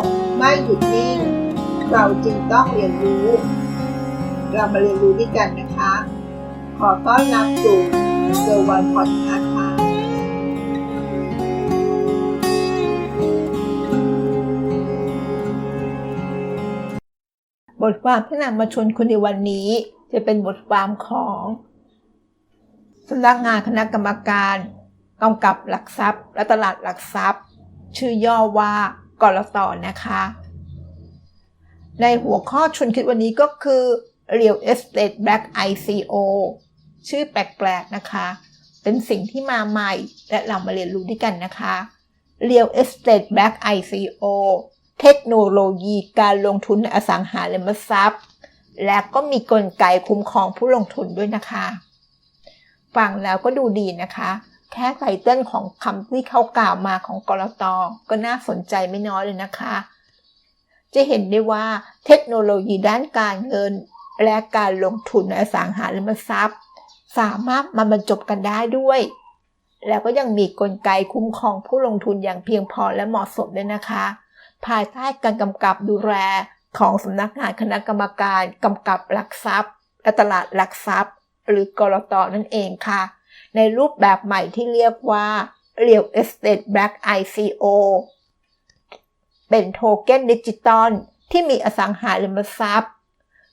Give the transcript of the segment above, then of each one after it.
กไม่หยุดนิ่ง เราจึงต้องเรียนรู้ เรามาเรียนรู้ด้วยกันนะคะ ขอต้อนรับสู่เซอร์วันพอดคาส์ค่ะบทความที่นำมาชวนคุณในวันนี้ จะเป็นบทความของสำนักงานคณะกรรมการกำกับหลักทรัพย์ และตลาดหลักทรัพย์ ชื่อย่อว่า กรตอนะคะ ในหัวข้อชวนคิดวันนี้ก็คือ Real Estate Black ICO ชื่อแปลกๆนะคะ เป็นสิ่งที่มาใหม่และเรามาเรียนรู้ด้วยกันนะคะ Real Estate Black ICO เทคโนโลยีการลงทุนในอสังหาริมทรัพย์ และก็มีกลไกคุ้มครองผู้ลงทุนด้วยนะคะ ฟังแล้วก็ดูดีนะคะ แค่ไตเติ้ลของคำที่เขากล่าวมาของกรตก็น่าสนใจไม่น้อยเลยนะคะ จะเห็นได้ว่าเทคโนโลยีด้านการเงิน และการลงทุนในอสังหาริมทรัพย์ สามารถมาบรรจบกันได้ด้วย แล้วก็ยังมีกลไกคุ้มครองผู้ลงทุนอย่างเพียงพอและเหมาะสมด้วยนะคะ ภายใต้การกำกับดูแลของสำนักงานคณะกรรมการกำกับหลักทรัพย์และตลาดหลักทรัพย์ หรือกรตนั่นเองค่ะ ในรูปแบบใหม่ที่เรียกว่า Real Estate Black ICO เป็นโทเก้นดิจิตอลที่มีอสังหาริมทรัพย์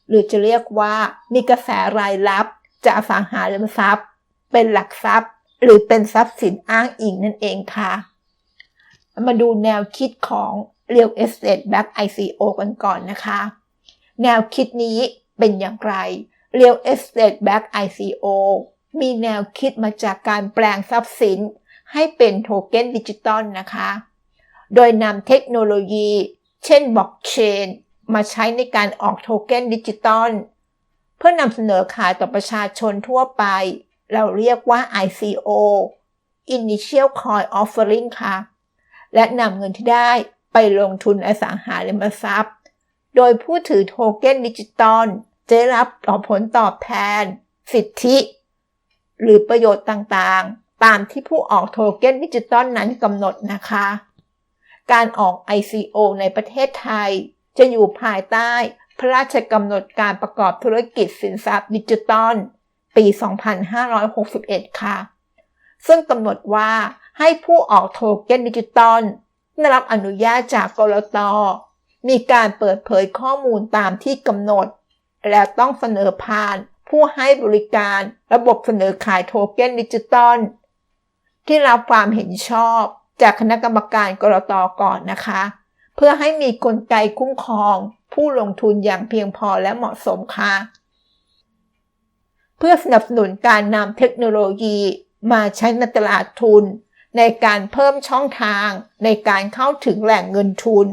หรือจะเรียกว่ามีกระแสรายรับจากอสังหาริมทรัพย์ เป็นหลักทรัพย์ หรือเป็นทรัพย์สินอ้างอิงนั่นเองค่ะ มาดูแนวคิดของ Real Estate Back ICO กันก่อนนะคะ แนวคิดนี้เป็นอย่างไร Real Estate Back ICO มีแนวคิดมาจากการแปลงทรัพย์สิน ให้เป็นโทเก้นดิจิตอลนะคะ โดยนำเทคโนโลยี เช่นบล็อกเชนมาใช้ในการออกโทเก้นดิจิตอลเพื่อนำเสนอขายต่อประชาชนทั่วไป เราเรียกว่า ICO Initial Coin Offering ค่ะ และนำเงินที่ได้ไปลงทุนอสังหาริมทรัพย์ โดยผู้ถือโทเก้นดิจิตอลจะรับผลตอบแทน สิทธิ หรือประโยชน์ต่างๆ ตามที่ผู้ออกโทเก้นดิจิตอลนั้นกำหนดนะคะ การออก ICO ในประเทศไทย จะอยู่ภายใต้พระราชกำหนดการประกอบธุรกิจสินทรัพย์ดิจิตอลปี 2561 ค่ะ ซึ่งกำหนดว่าให้ผู้ออกโทเก้นดิจิตอลได้รับอนุญาตจากกรตมีการเปิดเผยข้อมูลตามที่กำหนด และต้องเสนอผ่าน ผู้ให้บริการระบบเสนอขายโทเก้นดิจิตอลที่รับความเห็นชอบจากคณะกรรมการกรตก่อนนะคะ เพื่อให้มีกลไกคุ้มครอง ผู้ลงทุนอย่างเพียงพอและเหมาะสมค่ะ เพื่อสนับสนุนการนำเทคโนโลยีมาใช้ในตลาดทุน ในการเพิ่มช่องทางในการเข้าถึงแหล่งเงินทุน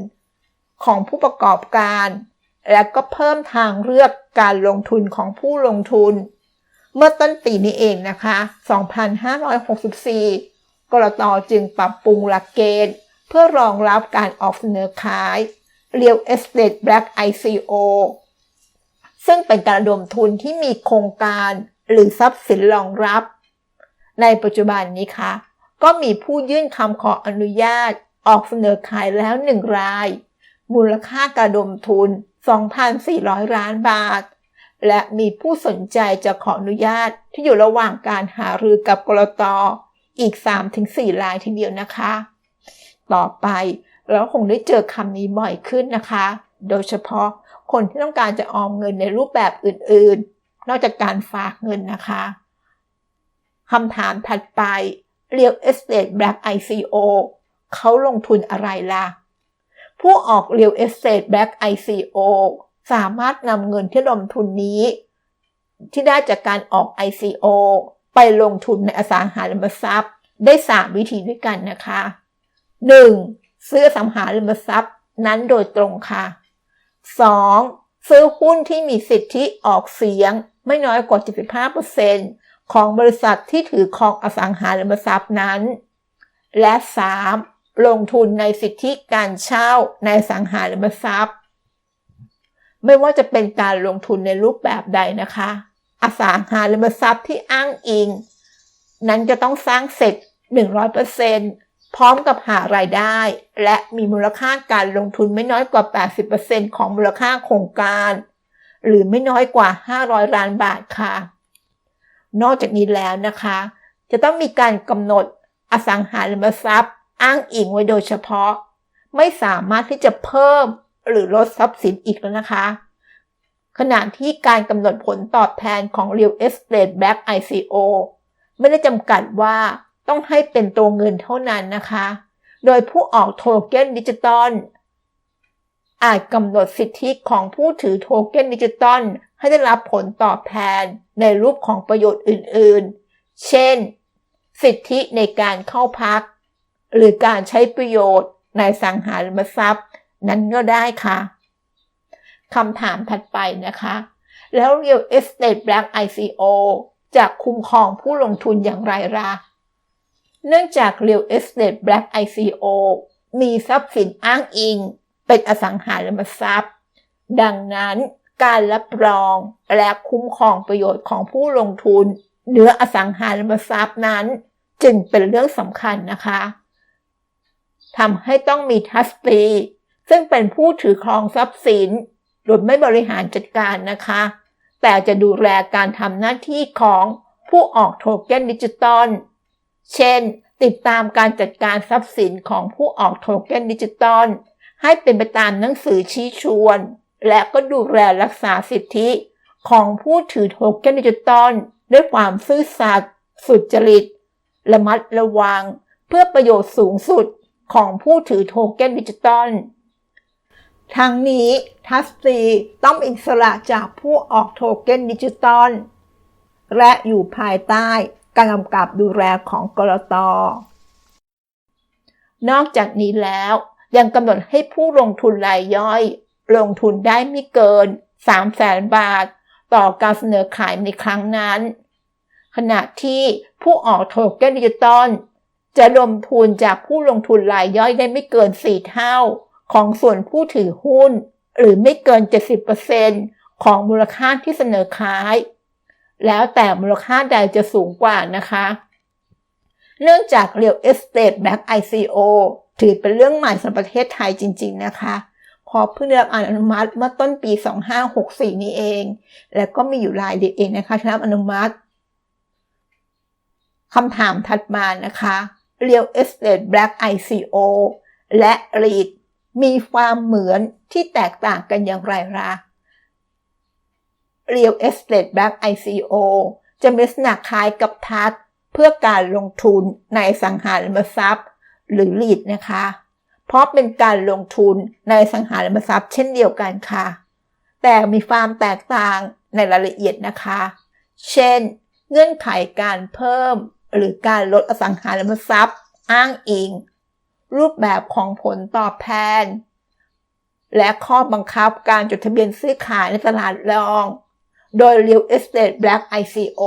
ของผู้ประกอบการ และก็เพิ่มทางเลือกการลงทุนของผู้ลงทุน เมื่อต้นปีนี้เองนะคะ 2564 กรตจึงปรับปรุงหลักเกณฑ์ เพื่อรองรับการออกเสนอขาย Real Estate Black ICO ซึ่งเป็นการดมทุนที่มีโครงการหรือทรัพย์สินรองรับ ในปัจจุบันนี้ค่ะ ก็มีผู้ยื่นคำขออนุญาตออกเสนอขายแล้วหนึ่งราย มูลค่าการดมทุน 2,400 ล้านบาท และมีผู้สนใจจะขออนุญาตที่อยู่ระหว่างการหารือกับกรตอีก 3-4 รายทีเดียวนะคะ ต่อไปเราคงได้เจอคำนี้บ่อยขึ้นนะคะ โดยเฉพาะคนที่ต้องการจะออมเงินในรูปแบบอื่นๆ นอกจากการฝากเงินนะคะคำถามถัดไป Real Estate Black ICO เขาลงทุนอะไรล่ะ ผู้ออก Real Estate Black ICO สามารถนำเงินที่ลงทุนนี้ ที่ได้จากการออก ICO ไปลงทุนในอสังหาริมทรัพย์ ได้ 3 วิธีด้วยกันนะคะ 1. ซื้อสังหาริมทรัพย์นั้นโดยตรงค่ะ 2. ซื้อหุ้นที่มีสิทธิออกเสียงไม่น้อยกว่า 75%ของบริษัทที่ถือครองอสังหาริมทรัพย์นั้น และ 3. ลงทุนในสิทธิการเช่าในสังหาริมทรัพย์ ไม่ว่าจะเป็นการลงทุนในรูปแบบใดนะคะ อสังหาริมทรัพย์ที่อ้างอิง นั้นจะต้องสร้างเสร็จ 100%พร้อมกับหารายได้ และมีมูลค่าการลงทุนไม่น้อยกว่า 80%ของมูลค่าโครงการ หรือไม่น้อยกว่า 500 ล้านบาทค่ะ นอกจากนี้แล้วนะคะ จะต้องมีการกำหนดอสังหาริมทรัพย์ อ้างอิงไว้โดยเฉพาะ ไม่สามารถที่จะเพิ่มหรือลดทรัพย์สินอีกแล้วนะคะ ขณะที่การกำหนดผลตอบแทนของ Real Estate Back ICO ไม่ได้จำกัดว่าต้องให้เป็นตัวเงินเท่านั้นนะคะ โดยผู้ออกโทเค็นดิจิตอลอาจกำหนดสิทธิของผู้ถือโทเค็นดิจิตอลให้ได้รับผลตอบแทนในรูปของประโยชน์อื่น ๆ เช่น สิทธิในการเข้าพัก หรือการใช้ประโยชน์ในสังหาริมทรัพย์ นั้นก็ได้ค่ะคำถามถัดไปนะคะ แล้ว Real Estate Black ICO จะคุ้มครองผู้ลงทุนอย่างไรล่ะเนื่องจาก Real Estate Black ICO มีทรัพย์สินอ้างอิง เป็นอสังหาริมทรัพย์ ดังนั้นการรับรองและคุ้มครองประโยชน์ของผู้ลงทุนเนื้ออสังหาริมทรัพย์นั้น จึงเป็นเรื่องสำคัญนะคะ ทำให้ต้องมีทัสตีซึ่งเป็นผู้ถือครองทรัพย์สิน โดยไม่บริหารจัดการนะคะ แต่จะดูแลการทำหน้าที่ของผู้ออกโทเค็นดิจิตอล เช่น ติดตามการจัดการทรัพย์สินของผู้ออกโทเค็นดิจิตอล ให้เป็นไปตามหนังสือชี้ชวน และก็ดูแลรักษาสิทธิของผู้ถือโทเค็นดิจิตอล ด้วยความซื่อสัตย์สุจริต ระมัดระวัง เพื่อประโยชน์สูงสุด ของผู้ถือโทเค็นดิจิตอลทั้งนี้ทัสตีต้องอิสระจากผู้ออกโทเค็นดิจิตอลและอยู่ภายใต้การกำกับดูแลของกรตนอกจากนี้แล้วยังกำหนดให้ผู้ลงทุนรายย่อย ลงทุนได้ไม่เกิน 3 0 0แสนบาท ต่อการเสนอขายในครั้งนั้น ขณะที่ผู้ออกโทเค็นดิจิตอล จะลงทุนจากผู้ลงทุนรายย่อยได้ไม่เกิน 4 เท่า ของส่วนผู้ถือหุ้น หรือไม่เกิน 70%ของมูลค่าที่เสนอขาย แล้วแต่มูลค่าใดจะสูงกว่านะคะ เนื่องจาก Real Estate Back ICO ถือเป็นเรื่องใหม่สำหรับประเทศไทยจริง ๆ นะคะพอเพิ่งได้รับอนุมัติเมื่อต้นปี 2564 นี้เอง แล้วก็มีอยู่รายเดียวเองนะคะที่รับอนุมัติคำถามถัดมานะคะ Real Estate Black ICO และ REIT มีความเหมือนที่แตกต่างกันอย่างไรล่ะ Real Estate Black ICO จะมีลักษณะคล้ายกับทัดเพื่อการลงทุนในสังหาริมทรัพย์ หรือ REIT นะคะ เพราะเป็นการลงทุนในสังหาริมทรัพย์เช่นเดียวกันค่ะ แต่มีความแตกต่างในรายละเอียดนะคะ เช่น เงื่อนไขการเพิ่ม หรือการลดอสังหาริมทรัพย์ อ้างอิง รูปแบบของผลตอบแทน และข้อบังคับการจดทะเบียนซื้อขายในตลาดรอง โดย Real Estate Black ICO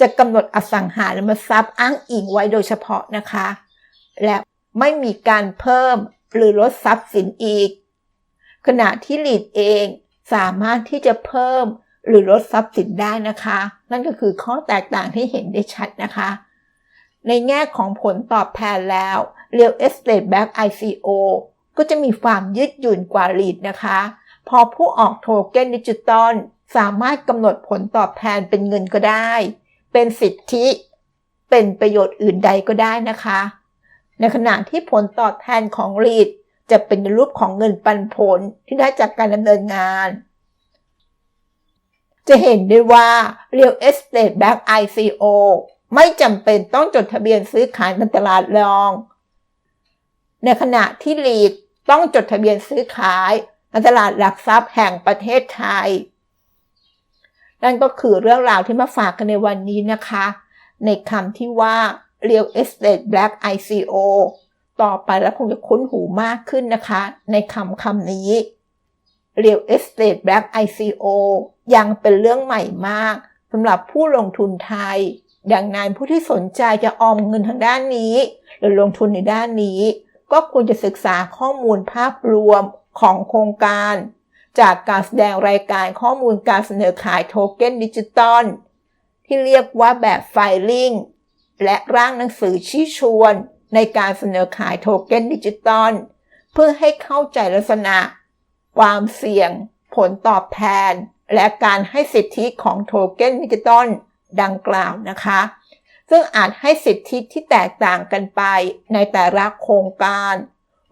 จะกำหนดอสังหาริมทรัพย์อ้างอิงไว้โดยเฉพาะนะคะ และไม่มีการเพิ่มหรือลดทรัพย์สินอีก ขณะที่ลีดเองสามารถที่จะเพิ่มหรือลดทรัพย์สินได้นะคะ นั่นก็คือข้อแตกต่างที่เห็นได้ชัดนะคะ ในแง่ของผลตอบแทนแล้ว Real Estate Back ICO ก็จะมีความยืดหยุ่นกว่า REIT นะคะ พอผู้ออกโทเค็นดิจิตอลสามารถกำหนดผลตอบแทนเป็นเงินก็ได้ เป็นสิทธิเป็นประโยชน์อื่นใดก็ได้นะคะ ในขณะที่ผลตอบแทนของ REIT จะเป็นในรูปของเงินปันผลที่ได้จากการดำเนินงาน จะเห็นได้ว่า Real Estate Back ICO ไม่จำเป็นต้องจดทะเบียนซื้อขายในตลาดรอง ในขณะที่ลีดต้องจดทะเบียนซื้อขายในตลาดหลักทรัพย์แห่งประเทศไทย นั่นก็คือเรื่องราวที่มาฝากกันในวันนี้นะคะ ในคำที่ว่า Real Estate Black ICO ต่อไปแล้วคงจะคุ้นหูมากขึ้นนะคะ ในคำคำนี้ Real Estate Black ICO ยังเป็นเรื่องใหม่มากสำหรับผู้ลงทุนไทย ดังนั้นผู้ที่สนใจจะออมเงินทางด้านนี้ หรือลงทุนในด้านนี้ ก็ควรจะศึกษาข้อมูลภาพรวมของโครงการ จากการแสดงรายการข้อมูลการเสนอขายโทเค็นดิจิตอลที่เรียกว่าแบบไฟลิ่งและร่างหนังสือชี้ชวนในการเสนอขายโทเก้นดิจิตอลเพื่อให้เข้าใจลักษณะ ความเสี่ยง ผลตอบแทน และการให้สิทธิของโทเก้นดิจิตอล ดังกล่าวนะคะ ซึ่งอาจให้สิทธิที่แตกต่างกันไปในแต่ละโครงการ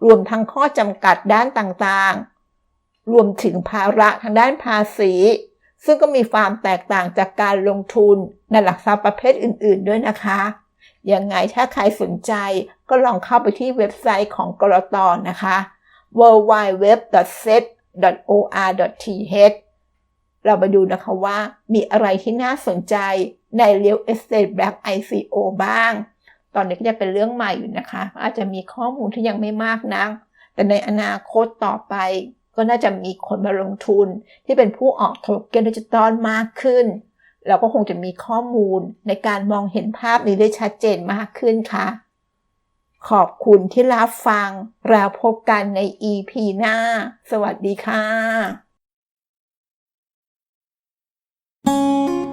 รวมทั้งข้อจำกัดด้านต่างๆ รวมถึงภาระทางด้านภาษี ซึ่งก็มีความแตกต่างจากการลงทุนในหลักทรัพย์ประเภทอื่น ๆ ด้วยนะคะยังไงถ้าใครสนใจก็ลองเข้าไปที่เว็บไซต์ของกรตนะคะ www.set.or.th เราไปดูนะคะว่ามีอะไรที่น่าสนใจใน Real Estate Black ICO บ้าง ตอนนี้ก็จะเป็นเรื่องใหม่อยู่นะคะ อาจจะมีข้อมูลที่ยังไม่มากนัก แต่ในอนาคตต่อไป ก็น่าจะมีคนมาลงทุน ที่เป็นผู้ออกโทเก้นดิจิตอลมากขึ้น เราก็คงจะมีข้อมูลในการมองเห็นภาพนี้ได้ชัดเจนมากขึ้นค่ะ ขอบคุณที่รับฟังเราพบกันใน EP หน้า สวัสดีค่ะ Música